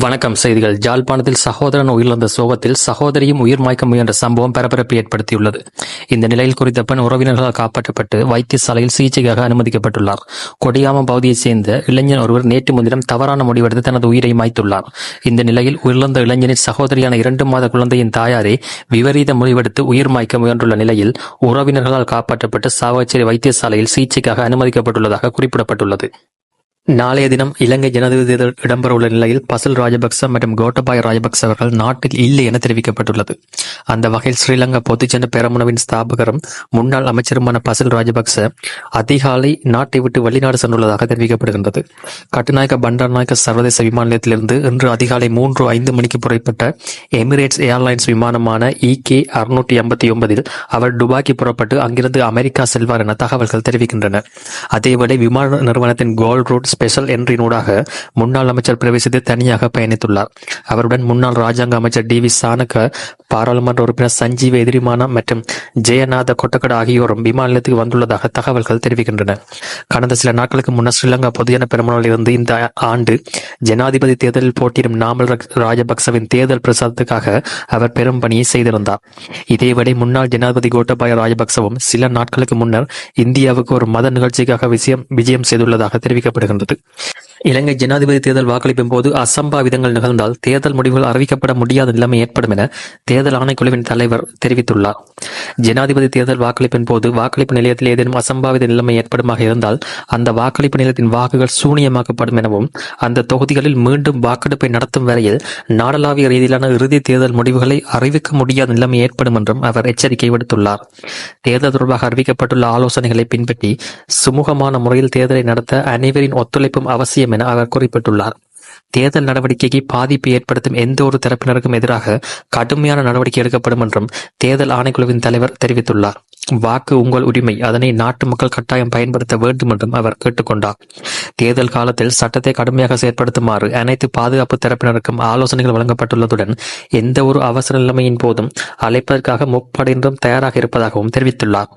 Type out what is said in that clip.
வணக்கம். செய்திகள். ஜாழ்ப்பாணத்தில் சகோதரன் உயிரிழந்த சோகத்தில் சகோதரியும் உயிர் மாய்க்க முயன்ற சம்பவம் பரபரப்பை ஏற்படுத்தியுள்ளது. இந்த நிலையில் குறித்த பெண் உறவினர்களால் காப்பாற்றப்பட்டு வைத்தியசாலையில் சிகிச்சைக்காக அனுமதிக்கப்பட்டுள்ளார். கொடியாமம் பகுதியைச் சேர்ந்த இளைஞன் ஒருவர் நேற்று முன்தினம் தவறான முடிவெடுத்து தனது உயிரை மாய்த்துள்ளார். இந்த நிலையில் உயிரிழந்த இளைஞனின் சகோதரியான இரண்டு மாத குழந்தையின் தாயாரே விபரீத முடிவெடுத்து உயிர் மாய்க்க முயன்றுள்ள நிலையில் உறவினர்களால் காப்பாற்றப்பட்டு சாவச்சேரி வைத்தியசாலையில் சிகிச்சைக்காக அனுமதிக்கப்பட்டுள்ளதாக குறிப்பிடப்பட்டுள்ளது. நாளைய தினம் இலங்கை ஜனாதிபதி தேர்தல் இடம்பெறவுள்ள நிலையில் பசில் ராஜபக்ச மற்றும் கோட்டபாய ராஜபக்ச அவர்கள் நாட்டில் இல்லை என தெரிவிக்கப்பட்டுள்ளது. அந்த வகையில் ஸ்ரீலங்கா பொதுஜன பெரமுனவின் ஸ்தாபகரும் முன்னாள் அமைச்சருமான பசில் ராஜபக்ச அதிகாலை நாட்டை விட்டு வெளிநாடு சென்றுள்ளதாக தெரிவிக்கப்படுகின்றது. கட்டுநாயக்க பண்டாநாயக்க சர்வதேச விமான நிலையத்திலிருந்து இன்று அதிகாலை மூன்று ஐந்து மணிக்கு புறப்பட்ட எமிரேட்ஸ் ஏர்லைன்ஸ் விமானமான இகே அறுநூற்றி எண்பத்தி ஒன்பதில் அவர் துபாய்க்கு புறப்பட்டு அங்கிருந்து அமெரிக்கா செல்வார் என தகவல்கள் தெரிவிக்கின்றன. அதேவேளை விமான நிறுவனத்தின் கோல்ட் ரூட் ஸ்பெஷல் என்றினூடாக முன்னாள் அமைச்சர் பிரவேசித்து தனியாக பயணித்துள்ளார். அவருடன் முன்னாள் ராஜாங்க அமைச்சர் டி வி சானக பாராளுமன்ற உறுப்பினர் சஞ்சீவ எதிரிமான மற்றும் ஜெயநாத கொட்டக்கட ஆகியோரும் விமானத்துக்கு வந்துள்ளதாக தகவல்கள் தெரிவிக்கின்றன. கடந்த சில நாட்களுக்கு முன்னர் ஸ்ரீலங்கா பொதுஜன பெருமனால் இருந்து இந்த ஆண்டு ஜனாதிபதி தேர்தலில் போட்டியிடும் நாமல் ராஜபக்சவின் தேர்தல் பிரசாரத்துக்காக அவர் பெரும் பணியை செய்திருந்தார். இதேவேளை முன்னாள் ஜனாதிபதி கோட்டபாய ராஜபக்சவும் சில நாட்களுக்கு முன்னர் இந்தியாவுக்கு ஒரு மத நிகழ்ச்சிக்காக விஷயம் விஜயம் செய்துள்ளதாக தெரிவிக்கப்படுகின்றது. കൊടുത്തിട്ട് இலங்கை ஜனாதிபதி தேர்தல் வாக்களிப்பின் போது அசம்பாவிதங்கள் நிகழ்ந்தால் தேர்தல் முடிவுகள் அறிவிக்கப்பட முடியாத நிலைமை ஏற்படும் என தேர்தல் ஆணைக்குழுவின் தலைவர் தெரிவித்துள்ளார். ஜனாதிபதி தேர்தல் வாக்களிப்பின் போது வாக்களிப்பு நிலையத்தில் ஏதேனும் அசம்பாவித நிலைமை ஏற்படுமாக இருந்தால் அந்த வாக்களிப்பு நிலையத்தின் வாக்குகள் சூனியமாக்கப்படும் எனவும் அந்த தொகுதிகளில் மீண்டும் வாக்கெடுப்பை நடத்தும் வரையில் நாடளாவிய ரீதியிலான இறுதி தேர்தல் முடிவுகளை அறிவிக்க முடியாத நிலைமை ஏற்படும் என்றும் அவர் எச்சரிக்கை விடுத்துள்ளார். தேர்தல் தொடர்பாக அறிவிக்கப்பட்டுள்ள ஆலோசனைகளை பின்பற்றி சுமூகமான முறையில் தேர்தலை நடத்த அனைவரின் ஒத்துழைப்பும் அவசியம் வேண்டும் என அவர் குறிப்பிட்டுள்ளார். தேர்தல் நடவடிக்கைக்கு பாதிப்பு ஏற்படுத்தும் எந்த ஒரு தரப்பினருக்கும் எதிராக கடுமையான நடவடிக்கை எடுக்கப்படும் என்றும் தேர்தல் ஆணைக்குழுவின் தலைவர் தெரிவித்துள்ளார். வாக்கு உங்கள் உரிமை அதனை நாட்டு மக்கள் கட்டாயம் பயன்படுத்த வேண்டும் என்றும் அவர் கேட்டுக்கொண்டார். தேர்தல் காலத்தில் சட்டத்தை கடுமையாக செயற்படுத்துமாறு அனைத்து பாதுகாப்பு தரப்பினருக்கும் ஆலோசனைகள் வழங்கப்பட்டுள்ளதுடன் எந்த ஒரு அவசர நிலைமையின் போதும் அழைப்பதற்காக முப்படையினரும் தயாராக இருப்பதாகவும் தெரிவித்துள்ளார்.